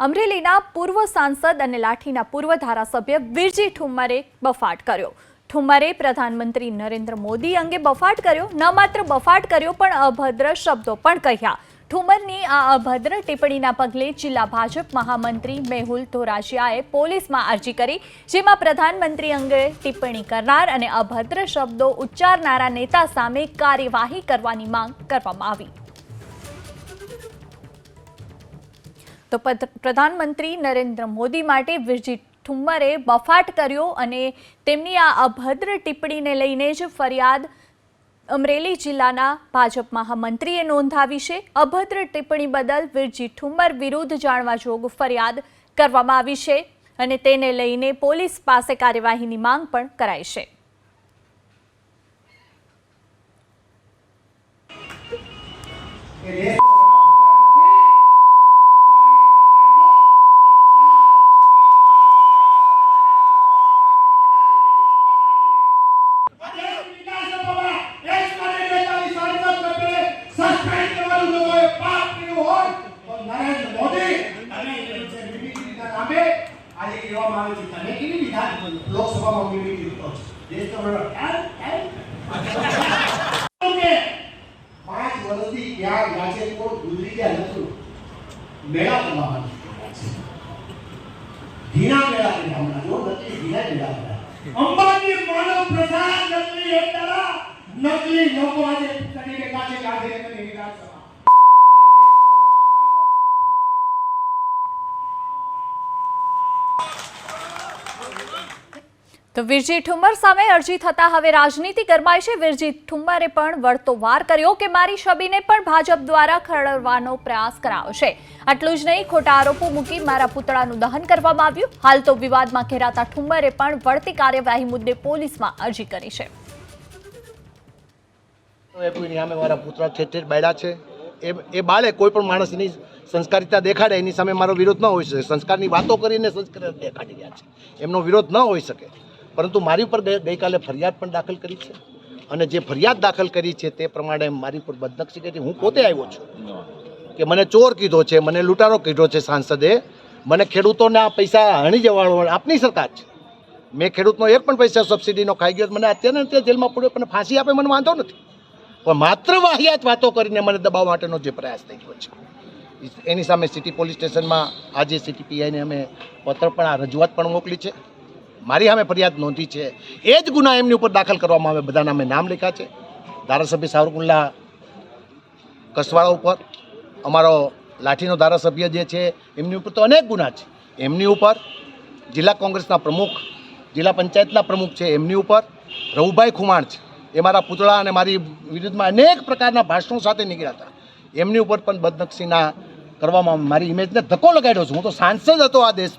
અમરેલીના પૂર્વ સાંસદ અને લાઠીના પૂર્વ ધારાસભ્ય વિરજી ઠુમ્મરે બફાટ કર્યો. ઠુમ્મરે પ્રધાનમંત્રી નરેન્દ્ર મોદી અંગે બફાટ કર્યો. ન માત્ર બફાટ કર્યો, પણ અભદ્ર શબ્દો પણ કહ્યા. ઠુમરની આ અભદ્ર ટિપ્પણીના પગલે જિલ્લા ભાજપ મહામંત્રી મેહુલ ધોરાશિયાએ પોલીસમાં અરજી કરી, જેમાં પ્રધાનમંત્રી અંગે ટિપ્પણી કરનાર અને અભદ્ર શબ્દો ઉચ્ચારનારા નેતા સામે કાર્યવાહી કરવાની માંગ કરવામાં આવી. તો પ્રધાનમંત્રી નરેન્દ્ર મોદી માટે વિરજી ઠુમ્મરે બફાટ કર્યો અને તેમની આ અભદ્ર ટિપ્પણીને લઈને જ ફરિયાદ અમરેલી જિલ્લાના ભાજપ મહામંત્રીએ નોંધાવી છે. અભદ્ર ટિપ્પણી બદલ વિરજી ઠુમ્મર વિરુદ્ધ જાણવા જોગ ફરિયાદ કરવામાં આવી છે અને તેને લઈને પોલીસ પાસે કાર્યવાહીની માંગ પણ કરાઈ છે. સસ્પેન્ડ કરવાનું ન હોય પાપ કર્યું હોય તો નરેન્દ્ર મોદી અને બીબીસીના નામે આજે કહેવામાં આવે છે તમે કેવી વિધાન લોકસભામાં લીધો છે? દેશ તો બરાબર. ખ્યાલ ખ્યાલ કે પાંચ વર્ષથી ક્યાં રાજ્ય કોણ ગુજરી ગયા નથી મેળા કરવામાં ધીણા મેળા કર્યા હમણાં. જો નથી, ધીણા મેળા કર્યા અંબાજી માનવ પ્રસાદ, નકલી એકતા નકલી લોકો આજે તરીકે કાચે કાઢે કરી વિધાનસભા તો વિરજી ઠુમ્મર સામે અરજી થતા હવે રાજનીતિ ગરમાય છે. વિરજી ઠુમ્મરે પણ વળતો વાર કર્યો કે મારી છબીને પણ ભાજપ દ્વારા ખરડવાનો પ્રયાસ કરાયો છે. આટલું જ નહીં, ખોટા આરોપો મૂકી મારા પુતળાનું દહન કરવામાં આવ્યું. હાલ તો વિવાદમાં ઘેરાતા ઠુમ્મરે પણ વળતી કાર્યવાહી મુદ્દે પોલીસમાં અરજી કરી છે. મારા પુત્ર ઠેર ઠેર છે. એ એ બાળે કોઈ પણ માણસની સંસ્કારિતા દેખાડે, એની સામે મારો વિરોધ ન હોઈ શકે. સંસ્કારની વાતો કરીને સંસ્કાર દેખાડી રહ્યા છે. એમનો વિરોધ ન હોઈ શકે. પરંતુ મારી ઉપર ગઈ- ગઈકાલે ફરિયાદ પણ દાખલ કરી છે. અને જે ફરિયાદ દાખલ કરી છે તે પ્રમાણે મારી ઉપર બદનક્ષી કરી. હું પોતે આવ્યો છું કે મને ચોર કીધો છે, મને લૂંટારો કીધો છે સાંસદે. મને ખેડૂતોના પૈસા હણી જવાનો આપની સરકાર છે. મેં ખેડૂતનો એક પણ પૈસા સબસિડીનો ખાઈ ગયો મને અત્યારે અત્યારે જેલમાં પડ્યો પણ ફાંસી આપે મને વાંધો નથી. પણ માત્ર વાહિયાત વાતો કરીને મને દબાવવા માટેનો જે પ્રયાસ થઈ ગયો છે. એની સામે સિટી પોલીસ સ્ટેશનમાં આજે સિટી પીઆઈને અમે પત્ર પણ આ રજૂઆત પણ મોકલી છે. મારી સામે ફરિયાદ નોંધી છે. એ જ ગુના એમની ઉપર દાખલ કરવામાં આવે. બધાના નામે નામ લખ્યા છે. ધારાસભ્ય સાવરકુંડલા કસવાળા ઉપર. અમારો લાઠીનો ધારાસભ્ય જે છે, એમની ઉપર તો અનેક ગુના છે. એમની ઉપર જિલ્લા કોંગ્રેસના પ્રમુખ, જિલ્લા પંચાયતના પ્રમુખ છે, એમની ઉપર રઘુભાઈ ખુમાણ છે. એ મારા પૂતળા અને મારી વિરુદ્ધમાં અનેક પ્રકારના ભાષણો સાથે નીકળ્યા હતા. એમની ઉપર પણ બદનક્ષીના કરવામાં મારી ઇમેજને ધક્કો લગાડ્યો છું. હું તો સાંસદ હતો આ દેશ